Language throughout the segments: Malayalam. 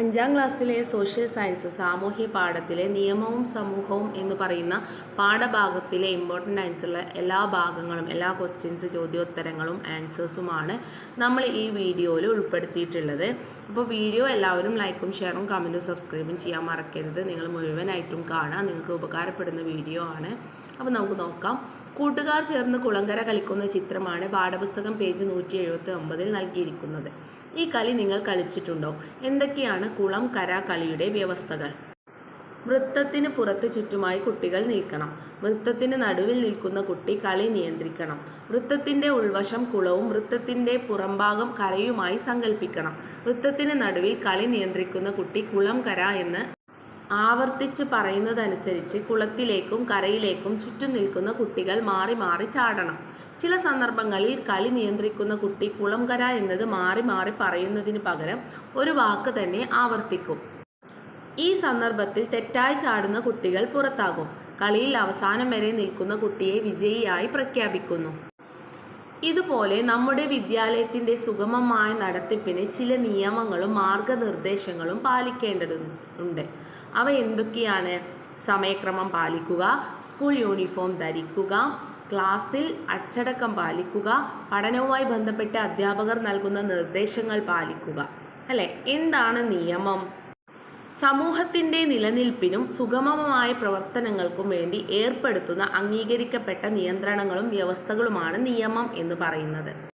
അഞ്ചാം ക്ലാസ്സിലെ സോഷ്യൽ സയൻസ് സാമൂഹ്യ പാഠത്തിലെ നിയമവും സമൂഹവും എന്ന് പറയുന്ന പാഠഭാഗത്തിലെ ഇമ്പോർട്ടന്റ് ആയിട്ടുള്ള എല്ലാ ഭാഗങ്ങളും എല്ലാ ക്വസ്റ്റ്യൻസ് ചോദ്യോത്തരങ്ങളും ആൻസേഴ്സുമാണ് നമ്മൾ ഈ വീഡിയോയിൽ ഉൾപ്പെടുത്തിയിട്ടുള്ളത്. അപ്പോൾ വീഡിയോ എല്ലാവരും ലൈക്കും ഷെയറും കമന്റും സബ്സ്ക്രൈബും ചെയ്യാൻ മറക്കരുത്. നിങ്ങൾ മുഴുവനായിട്ടും കാണാം നിങ്ങൾക്ക് ഉപകാരപ്പെടുന്ന വീഡിയോ ആണ്. അപ്പോൾ നമുക്ക് നോക്കാം. കൂട്ടുകാർ ചേർന്ന് കുളങ്കര കളിക്കുന്ന ചിത്രമാണ് പാഠപുസ്തകം പേജ് നൂറ്റി എഴുപത്തി ഒമ്പതിൽ നൽകിയിരിക്കുന്നത്. ഈ കളി നിങ്ങൾ കളിച്ചിട്ടുണ്ടോ? എന്തൊക്കെയാണ് കുളം കര കളിയുടെ വ്യവസ്ഥകൾ? വൃത്തത്തിന് പുറത്ത് ചുറ്റുമായി കുട്ടികൾ നിൽക്കണം. വൃത്തത്തിന് നടുവിൽ നിൽക്കുന്ന കുട്ടി കളി നിയന്ത്രിക്കണം. വൃത്തത്തിന്റെ ഉൾവശം കുളവും വൃത്തത്തിന്റെ പുറംഭാഗം കരയുമായി സങ്കല്പിക്കണം വൃത്തത്തിന് നടുവിൽ കളി നിയന്ത്രിക്കുന്ന കുട്ടി കുളം കര എന്ന് ആവർത്തിച്ച് പറയുന്നതനുസരിച്ച് കുളത്തിലേക്കും കരയിലേക്കും ചുറ്റും നിൽക്കുന്ന കുട്ടികൾ മാറി മാറി ചാടണം. ചില സന്ദർഭങ്ങളിൽ കളി നിയന്ത്രിക്കുന്ന കുട്ടി കുളംകര എന്നത് മാറി മാറി പറയുന്നതിന് പകരം ഒരു വാക്ക് തന്നെ ആവർത്തിക്കും. ഈ സന്ദർഭത്തിൽ തെറ്റായി ചാടുന്ന കുട്ടികൾ പുറത്താകും. കളിയിൽ അവസാനം വരെ നിൽക്കുന്ന കുട്ടിയെ വിജയിയായി പ്രഖ്യാപിക്കുന്നു. ഇതുപോലെ നമ്മുടെ വിദ്യാലയത്തിന്റെ സുഗമമായ നടത്തിപ്പിന് ചില നിയമങ്ങളും മാർഗനിർദ്ദേശങ്ങളും പാലിക്കേണ്ടതുണ്ട്. അവ എന്തൊക്കെയാണ്? സമയക്രമം പാലിക്കുക സ്കൂൾ യൂണിഫോം ധരിക്കുക ക്ലാസ്സിൽ അച്ചടക്കം പാലിക്കുക പഠനവുമായി ബന്ധപ്പെട്ട് അധ്യാപകർ നൽകുന്ന നിർദ്ദേശങ്ങൾ പാലിക്കുക. അല്ലേ? എന്താണ് നിയമം? സമൂഹത്തിന്റെ നിലനിൽപ്പിനും സുഗമമായ പ്രവർത്തനങ്ങൾക്കും വേണ്ടി ഏർപ്പെടുത്തുന്ന അംഗീകരിക്കപ്പെട്ട നിയന്ത്രണങ്ങളും വ്യവസ്ഥകളുമാണ് നിയമം എന്ന് പറയുന്നത്.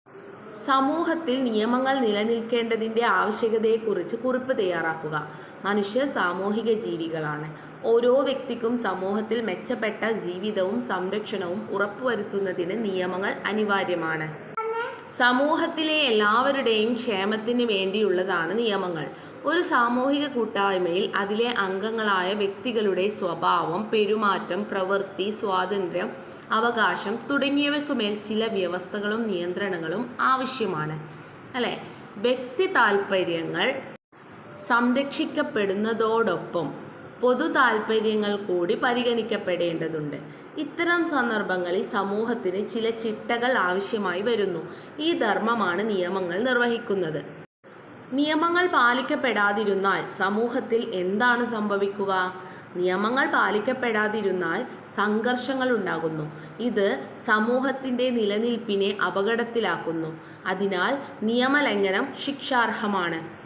സമൂഹത്തിൽ നിയമങ്ങൾ നിലനിൽക്കേണ്ടതിന്റെ ആവശ്യകതയെക്കുറിച്ച് കുറിപ്പ് തയ്യാറാക്കുക. മനുഷ്യർ സാമൂഹിക ജീവികളാണ്. ഓരോ വ്യക്തിക്കും സമൂഹത്തിൽ മെച്ചപ്പെട്ട ജീവിതവും സംരക്ഷണവും ഉറപ്പുവരുത്തുന്നതിന് നിയമങ്ങൾ അനിവാര്യമാണ്. സമൂഹത്തിലെ എല്ലാവരുടെയും ക്ഷേമത്തിന് വേണ്ടിയുള്ളതാണ് നിയമങ്ങൾ. ഒരു സാമൂഹിക കൂട്ടായ്മയിൽ അതിലെ അംഗങ്ങളായ വ്യക്തികളുടെ സ്വഭാവം പെരുമാറ്റം പ്രവൃത്തി സ്വാതന്ത്ര്യം അവകാശം തുടങ്ങിയവയ്ക്കുമേൽ ചില വ്യവസ്ഥകളും നിയന്ത്രണങ്ങളും ആവശ്യമാണ്. അല്ലേ? വ്യക്തി താൽപ്പര്യങ്ങൾ സംരക്ഷിക്കപ്പെടുന്നതോടൊപ്പം പൊതു താൽപ്പര്യങ്ങൾ കൂടി പരിഗണിക്കപ്പെടേണ്ടതുണ്ട്. ഇത്തരം സന്ദർഭങ്ങളിൽ സമൂഹത്തിന് ചില ചിട്ടകൾ ആവശ്യമായി വരുന്നു. ഈ ധർമ്മമാണ് നിയമങ്ങൾ നിർവഹിക്കുന്നത്. നിയമങ്ങൾ പാലിക്കപ്പെടാതിരുന്നാൽ സമൂഹത്തിൽ എന്താണ് സംഭവിക്കുക? നിയമങ്ങൾ പാലിക്കപ്പെടാതിരുന്നാൽ സംഘർഷങ്ങൾ ഉണ്ടാകുന്നു. ഇത് സമൂഹത്തിന്റെ നിലനിൽപ്പിനെ അപകടത്തിലാക്കുന്നു. അതിനാൽ നിയമലംഘനം ശിക്ഷാർഹമാണ്.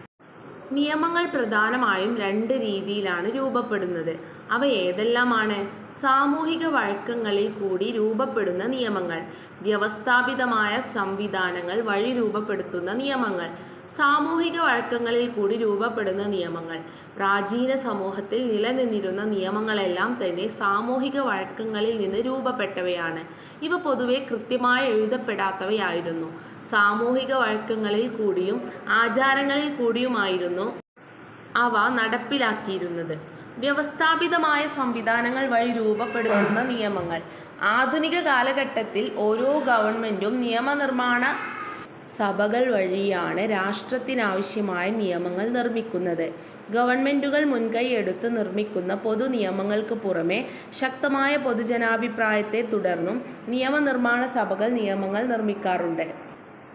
നിയമങ്ങൾ പ്രധാനമായും രണ്ട് രീതിയിലാണ് രൂപപ്പെടുന്നത്. അവ ഏതെല്ലാമാണ്? സാമൂഹിക വഴക്കങ്ങളിൽ കൂടി രൂപപ്പെടുന്ന നിയമങ്ങൾ. വ്യവസ്ഥാപിതമായ സംവിധാനങ്ങൾ വഴി രൂപപ്പെടുത്തുന്ന നിയമങ്ങൾ. സാമൂഹിക വഴക്കങ്ങളിൽ കൂടി രൂപപ്പെടുന്ന നിയമങ്ങൾ. പ്രാചീന സമൂഹത്തിൽ നിലനിന്നിരുന്ന നിയമങ്ങളെല്ലാം തന്നെ സാമൂഹിക വഴക്കങ്ങളിൽ നിന്ന് രൂപപ്പെട്ടവയാണ്. ഇവ പൊതുവെ കൃത്യമായി എഴുതപ്പെടാത്തവയായിരുന്നു. സാമൂഹിക വഴക്കങ്ങളിൽ കൂടിയും ആചാരങ്ങളിൽ കൂടിയുമായിരുന്നു അവ നടപ്പിലാക്കിയിരുന്നത്. വ്യവസ്ഥാപിതമായ സംവിധാനങ്ങൾ വഴി രൂപപ്പെടുത്തുന്ന നിയമങ്ങൾ. ആധുനിക കാലഘട്ടത്തിൽ ഓരോ ഗവൺമെന്റും നിയമനിർമ്മാണ സഭകൾ വഴിയാണ് രാഷ്ട്രത്തിനാവശ്യമായ നിയമങ്ങൾ നിർമ്മിക്കുന്നത്. ഗവൺമെന്റുകൾ മുൻകൈ എടുത്ത് നിർമ്മിക്കുന്ന പൊതുനിയമങ്ങൾക്ക് പുറമെ ശക്തമായ പൊതുജനാഭിപ്രായത്തെ തുടർന്നും നിയമനിർമ്മാണ സഭകൾ നിയമങ്ങൾ നിർമ്മിക്കാറുണ്ട്.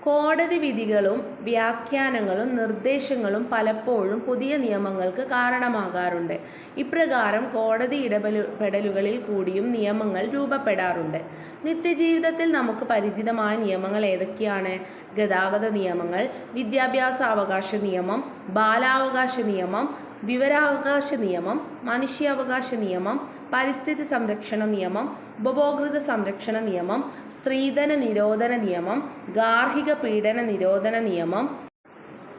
കോടതി വിധികളും വ്യാഖ്യാനങ്ങളും നിർദ്ദേശങ്ങളും പലപ്പോഴും പുതിയ നിയമങ്ങൾക്ക് കാരണമാകാറുണ്ട്. ഇപ്രകാരം കോടതി ഇടപെടലുകളിൽ കൂടിയും നിയമങ്ങൾ രൂപപ്പെടാറുണ്ട്. നിത്യജീവിതത്തിൽ നമുക്ക് പരിചിതമായ നിയമങ്ങൾ ഏതൊക്കെയാണ്? ഗതാഗത നിയമങ്ങൾ വിദ്യാഭ്യാസ അവകാശ നിയമം ബാലാവകാശ നിയമം വിവരാവകാശ നിയമം മനുഷ്യാവകാശ നിയമം പരിസ്ഥിതി സംരക്ഷണ നിയമം ഉപഭോക്തൃ സംരക്ഷണ നിയമം സ്ത്രീധന നിരോധന നിയമം ഗാർഹിക പീഡന നിരോധന നിയമം.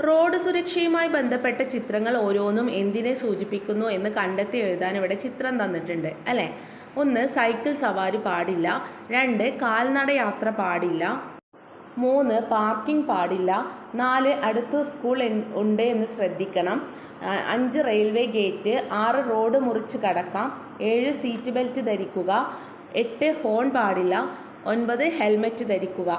റോഡ് സുരക്ഷയുമായി ബന്ധപ്പെട്ട ചിത്രങ്ങൾ ഓരോന്നും എന്തിനെ സൂചിപ്പിക്കുന്നു എന്ന് കണ്ടെത്തി എഴുതാൻ ഇവിടെ ചിത്രം തന്നിട്ടുണ്ട് അല്ലേ? ഒന്ന് സൈക്കിൾ സവാരി പാടില്ല. രണ്ട് കാൽനട യാത്ര പാടില്ല. മൂന്ന് പാർക്കിംഗ് പാടില്ല. നാല് അടുത്ത് സ്കൂൾ ഉണ്ട് എന്ന് ശ്രദ്ധിക്കണം. അഞ്ച് റെയിൽവേ ഗേറ്റ് ആറ് റോഡ് മുറിച്ച് കടക്കാം. ഏഴ് സീറ്റ് ബെൽറ്റ് ധരിക്കുക. എട്ട് ഹോൺ പാടില്ല. ഒൻപത് ഹെൽമറ്റ് ധരിക്കുക.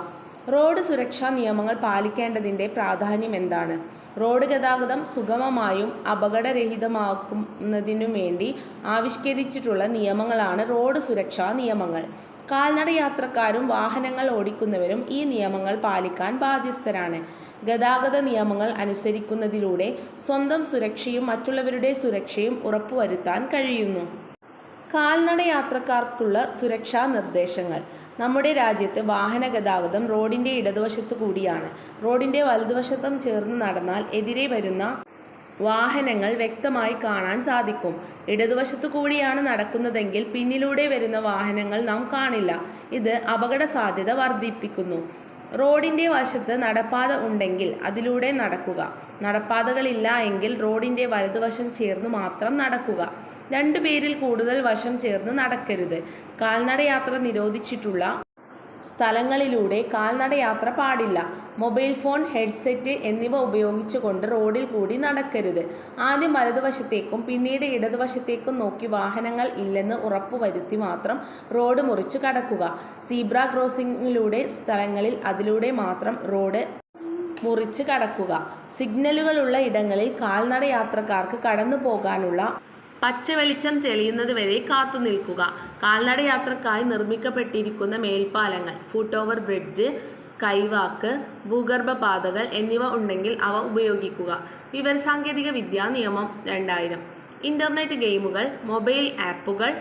റോഡ് സുരക്ഷാ നിയമങ്ങൾ പാലിക്കേണ്ടതിന്റെ പ്രാധാന്യം എന്താണ്? റോഡ് ഗതാഗതം സുഗമമായും അപകടരഹിതമാക്കുന്നതിനു വേണ്ടി ആവിഷ്കരിച്ചിട്ടുള്ള നിയമങ്ങളാണ് റോഡ് സുരക്ഷാ നിയമങ്ങൾ. കാൽനട യാത്രക്കാരും വാഹനങ്ങൾ ഓടിക്കുന്നവരും ഈ നിയമങ്ങൾ പാലിക്കാൻ ബാധ്യസ്ഥരാണ്. ഗതാഗത നിയമങ്ങൾ അനുസരിക്കുന്നതിലൂടെ സ്വന്തം സുരക്ഷയും മറ്റുള്ളവരുടെ സുരക്ഷയും ഉറപ്പുവരുത്താൻ കഴിയുന്നു. കാൽനട യാത്രക്കാർക്കുള്ള സുരക്ഷാ നിർദ്ദേശങ്ങൾ. നമ്മുടെ രാജ്യത്ത് വാഹന ഗതാഗതം റോഡിന്റെ ഇടതുവശത്തു കൂടിയാണ്. റോഡിന്റെ വലതുവശത്തും ചേർന്ന് നടന്നാൽ എതിരെ വരുന്ന വാഹനങ്ങൾ വ്യക്തമായി കാണാൻ സാധിക്കും. ഇടതുവശത്തു കൂടിയാണ് നടക്കുന്നതെങ്കിൽ പിന്നിലൂടെ വരുന്ന വാഹനങ്ങൾ നാം കാണില്ല. ഇത് അപകട സാധ്യത വർദ്ധിപ്പിക്കുന്നു. റോഡിന്റെ വശത്ത് നടപ്പാത ഉണ്ടെങ്കിൽ അതിലൂടെ നടക്കുക. നടപ്പാതകളില്ല എങ്കിൽ റോഡിന്റെ വലതുവശം ചേർന്ന് മാത്രം നടക്കുക. രണ്ടു പേരിൽ കൂടുതൽ വശം ചേർന്ന് നടക്കരുത്. കാൽനടയാത്ര നിരോധിച്ചിട്ടുള്ള സ്ഥലങ്ങളിലൂടെ കാൽനടയാത്ര പാടില്ല. മൊബൈൽ ഫോൺ ഹെഡ്സെറ്റ് എന്നിവ ഉപയോഗിച്ചുകൊണ്ട് റോഡിൽ കൂടി നടക്കരുത്. ആദ്യം വലതുവശത്തേക്കും പിന്നീട് ഇടതുവശത്തേക്കും നോക്കി വാഹനങ്ങൾ ഇല്ലെന്ന് ഉറപ്പുവരുത്തി മാത്രം റോഡ് മുറിച്ച് കടക്കുക. സീബ്ര ക്രോസിംഗിലൂടെ സ്ഥലങ്ങളിൽ അതിലൂടെ മാത്രം റോഡ് മുറിച്ച് കടക്കുക. സിഗ്നലുകളുള്ള ഇടങ്ങളിൽ കാൽനട യാത്രക്കാർക്ക് കടന്നു പോകാനുള്ള പച്ച വെളിച്ചം തെളിയുന്നത് വരെ കാത്തു നിൽക്കുക. കാൽനട യാത്രക്കായി നിർമ്മിക്കപ്പെട്ടിരിക്കുന്ന മേൽപ്പാലങ്ങൾ ഫുട് ഓവർ ബ്രിഡ്ജ് സ്കൈവാക്ക് ഭൂഗർഭ പാതകൾ എന്നിവ ഉണ്ടെങ്കിൽ അവ ഉപയോഗിക്കുക. വിവരസാങ്കേതിക നിയമം രണ്ടായിരം. ഇന്റർനെറ്റ് ഗെയിമുകൾ മൊബൈൽ ആപ്പുകൾ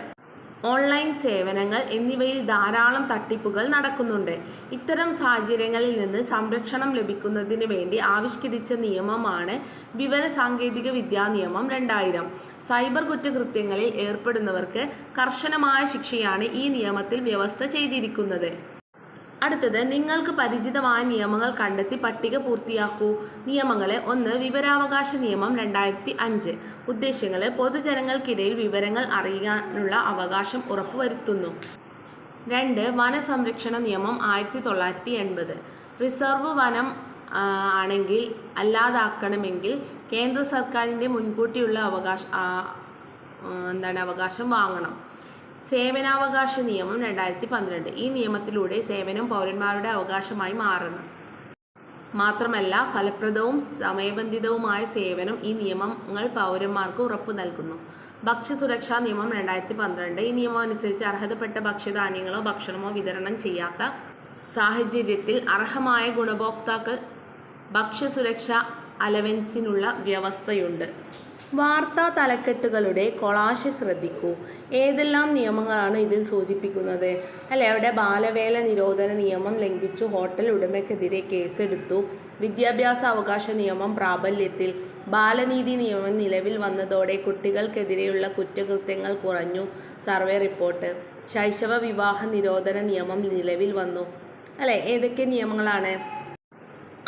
ഓൺലൈൻ സേവനങ്ങൾ എന്നിവയിൽ ധാരാളം തട്ടിപ്പുകൾ നടക്കുന്നുണ്ട്. ഇത്തരം സാഹചര്യങ്ങളിൽ നിന്ന് സംരക്ഷണം ലഭിക്കുന്നതിന് വേണ്ടി ആവിഷ്കരിച്ച നിയമമാണ് വിവര സാങ്കേതിക വിദ്യാ നിയമം രണ്ടായിരം. സൈബർ കുറ്റകൃത്യങ്ങളിൽ ഏർപ്പെടുന്നവർക്ക് കർശനമായ ശിക്ഷയാണ് ഈ നിയമത്തിൽ വ്യവസ്ഥ ചെയ്തിരിക്കുന്നത്. അടുത്തത് നിങ്ങൾക്ക് പരിചിതമായ നിയമങ്ങൾ കണ്ടെത്തി പട്ടിക പൂർത്തിയാക്കൂ. നിയമങ്ങളെ ഒന്ന് വിവരാവകാശ നിയമം രണ്ടായിരത്തി അഞ്ച്. ഉദ്ദേശ്യങ്ങൾ പൊതുജനങ്ങൾക്കിടയിൽ വിവരങ്ങൾ അറിയാനുള്ള അവകാശം ഉറപ്പുവരുത്തുന്നു. രണ്ട് വനസംരക്ഷണ നിയമം ആയിരത്തി തൊള്ളായിരത്തി എൺപത്. റിസർവ് വനം ആണെങ്കിൽ അല്ലാതാക്കണമെങ്കിൽ കേന്ദ്ര സർക്കാരിന്റെ മുൻകൂട്ടിയുള്ള അവകാശ എന്താണ് അവകാശം വാങ്ങണം. സേവനാവകാശ നിയമം രണ്ടായിരത്തി പന്ത്രണ്ട് ഈ നിയമത്തിലൂടെ സേവനം പൗരന്മാരുടെ അവകാശമായി മാറണം മാത്രമല്ല ഫലപ്രദവും സമയബന്ധിതവുമായ സേവനം ഈ നിയമങ്ങൾ പൗരന്മാർക്ക് ഉറപ്പു നൽകുന്നു. ഭക്ഷ്യസുരക്ഷാ നിയമം രണ്ടായിരത്തി പന്ത്രണ്ട് ഈ നിയമം അനുസരിച്ച് അർഹതപ്പെട്ട ഭക്ഷ്യധാന്യങ്ങളോ ഭക്ഷണമോ വിതരണം ചെയ്യാത്ത സാഹചര്യത്തിൽ അർഹമായ ഗുണഭോക്താക്കൾ ഭക്ഷ്യസുരക്ഷ അലവൻസിനുള്ള വ്യവസ്ഥയുണ്ട്. വാർത്താ തലക്കെട്ടുകളുടെ കൊളാശ് ശ്രദ്ധിക്കൂ. ഏതെല്ലാം നിയമങ്ങളാണ് ഇതിൽ സൂചിപ്പിക്കുന്നത്? അല്ലെ അവിടെ ബാലവേല നിരോധന നിയമം ലംഘിച്ചു ഹോട്ടൽ ഉടമയ്ക്കെതിരെ കേസെടുത്തു. വിദ്യാഭ്യാസ അവകാശ നിയമം പ്രാബല്യത്തിൽ. ബാലനീതി നിയമം നിലവിൽ വന്നതോടെ കുട്ടികൾക്കെതിരെയുള്ള കുറ്റകൃത്യങ്ങൾ കുറഞ്ഞു. Survey report. ശൈശവ വിവാഹ നിരോധന നിയമം നിലവിൽ വന്നു. അല്ലേ ഏതൊക്കെ നിയമങ്ങളാണ്?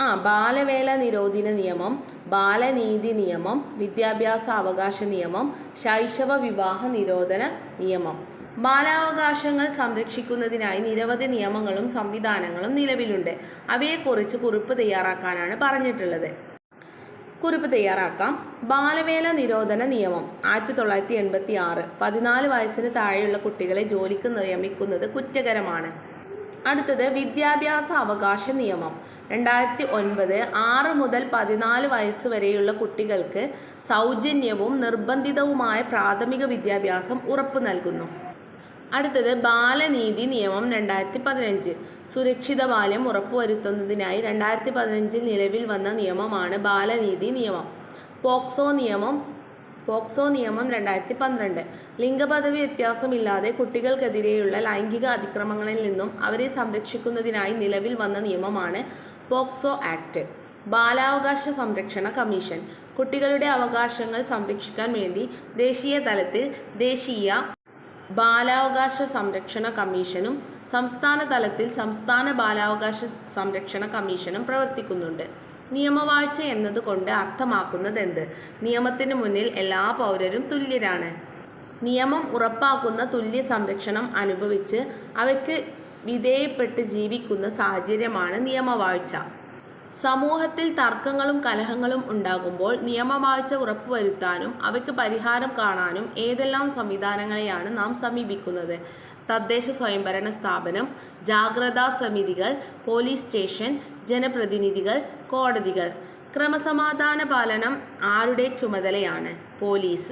ആ ബാലവേല നിരോധന നിയമം ബാലനീതി നിയമം വിദ്യാഭ്യാസ അവകാശ നിയമം ശൈശവ വിവാഹ നിരോധന നിയമം. ബാലാവകാശങ്ങൾ സംരക്ഷിക്കുന്നതിനായി നിരവധി നിയമങ്ങളും സംവിധാനങ്ങളും നിലവിലുണ്ട്. അവയെക്കുറിച്ച് കുറിപ്പ് തയ്യാറാക്കാനാണ് പറഞ്ഞിട്ടുള്ളത്. കുറിപ്പ് തയ്യാറാക്കാം. ബാലവേല നിരോധന നിയമം. ആയിരത്തി തൊള്ളായിരത്തി എൺപത്തി ആറ് പതിനാല് വയസ്സിന് താഴെയുള്ള കുട്ടികളെ ജോലിക്ക് നിയമിക്കുന്നത് കുറ്റകരമാണ്. അടുത്തത് വിദ്യാഭ്യാസ അവകാശ നിയമം. രണ്ടായിരത്തി ഒൻപത് ആറ് മുതൽ പതിനാല് വയസ്സ് വരെയുള്ള കുട്ടികൾക്ക് സൗജന്യവും നിർബന്ധിതവുമായ പ്രാഥമിക വിദ്യാഭ്യാസം ഉറപ്പു നൽകുന്നു. അടുത്തത് ബാലനീതി നിയമം രണ്ടായിരത്തി പതിനഞ്ച്. സുരക്ഷിത ബാല്യം ഉറപ്പുവരുത്തുന്നതിനായി രണ്ടായിരത്തി പതിനഞ്ചിൽ നിലവിൽ വന്ന നിയമമാണ് ബാലനീതി നിയമം. പോക്സോ നിയമം പോക്സോ നിയമം രണ്ടായിരത്തി പന്ത്രണ്ട് ലിംഗപദവി വ്യത്യാസമില്ലാതെ കുട്ടികൾക്കെതിരെയുള്ള ലൈംഗിക അതിക്രമങ്ങളിൽ നിന്നും അവരെ സംരക്ഷിക്കുന്നതിനായി നിലവിൽ വന്ന നിയമമാണ് പോക്സോ ആക്ട്. ബാലാവകാശ സംരക്ഷണ കമ്മീഷൻ. കുട്ടികളുടെ അവകാശങ്ങൾ സംരക്ഷിക്കാൻ വേണ്ടി ദേശീയ തലത്തിൽ ദേശീയ ബാലാവകാശ സംരക്ഷണ കമ്മീഷനും സംസ്ഥാന തലത്തിൽ സംസ്ഥാന ബാലാവകാശ സംരക്ഷണ കമ്മീഷനും പ്രവർത്തിക്കുന്നുണ്ട്. നിയമവാഴ്ച എന്നതുകൊണ്ട് അർത്ഥമാക്കുന്നത് എന്ത് നിയമത്തിന് മുന്നിൽ എല്ലാ പൗരരും തുല്യരാണ്. നിയമം ഉറപ്പാക്കുന്ന തുല്യ സംരക്ഷണം അനുഭവിച്ച് അവയ്ക്ക് വിധേയപ്പെട്ട് ജീവിക്കുന്ന സാഹചര്യമാണ് നിയമവാഴ്ച. സമൂഹത്തിൽ തർക്കങ്ങളും കലഹങ്ങളും ഉണ്ടാകുമ്പോൾ നിയമവാഴ്ച ഉറപ്പുവരുത്താനും അവയ്ക്ക് പരിഹാരം കാണാനും ഏതെല്ലാം സംവിധാനങ്ങളെയാണ് നാം സമീപിക്കുന്നത്? തദ്ദേശ സ്വയംഭരണ സ്ഥാപനം ജാഗ്രതാ സമിതികൾ പോലീസ് സ്റ്റേഷൻ ജനപ്രതിനിധികൾ കോടതികൾ. ക്രമസമാധാന പാലനം ആരുടെ ചുമതലയാണ്? പോലീസ്.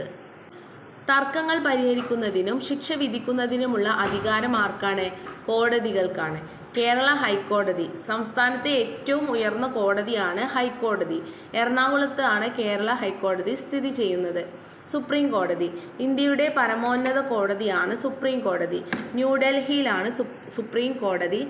തർക്കങ്ങൾ പരിഹരിക്കുന്നതിനും ശിക്ഷ വിധിക്കുന്നതിനുമുള്ള അധികാരം ആർക്കാണ്? കോടതികൾക്കാണ്. കേരള ഹൈക്കോടതി. സംസ്ഥാനത്തെ ഏറ്റവും ഉയർന്ന കോടതിയാണ് ഹൈക്കോടതി. എറണാകുളത്താണ് കേരള ഹൈക്കോടതി സ്ഥിതി ചെയ്യുന്നത്. സുപ്രീം കോടതി. ഇന്ത്യയുടെ പരമോന്നത കോടതിയാണ് സുപ്രീം കോടതി. ന്യൂഡൽഹിയിലാണ് സുപ്- സുപ്രീം കോടതി.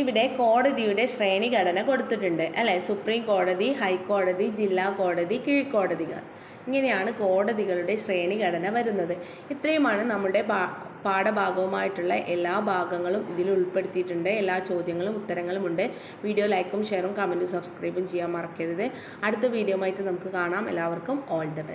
ഇവിടെ കോടതിയുടെ ശ്രേണിഘടന കൊടുത്തിട്ടുണ്ട് അല്ലേ? സുപ്രീം കോടതി ഹൈക്കോടതി ജില്ലാ കോടതി കീഴ്ക്കോടതികൾ. ഇങ്ങനെയാണ് കോടതികളുടെ ശ്രേണിഘടന വരുന്നത്. ഇത്രയുമാണ് നമ്മുടെ പാഠഭാഗവുമായിട്ടുള്ള എല്ലാ ഭാഗങ്ങളും ഇതിൽ ഉൾപ്പെടുത്തിയിട്ടുണ്ട്. എല്ലാ ചോദ്യങ്ങളും ഉത്തരങ്ങളും ഉണ്ട്. വീഡിയോ ലൈക്കും ഷെയറും കമന്റും സബ്സ്ക്രൈബും ചെയ്യാൻ മറക്കരുത്. അടുത്ത വീഡിയോ ആയിട്ട് നമുക്ക് കാണാം. എല്ലാവർക്കും ഓൾ ദ ബെസ്റ്റ്.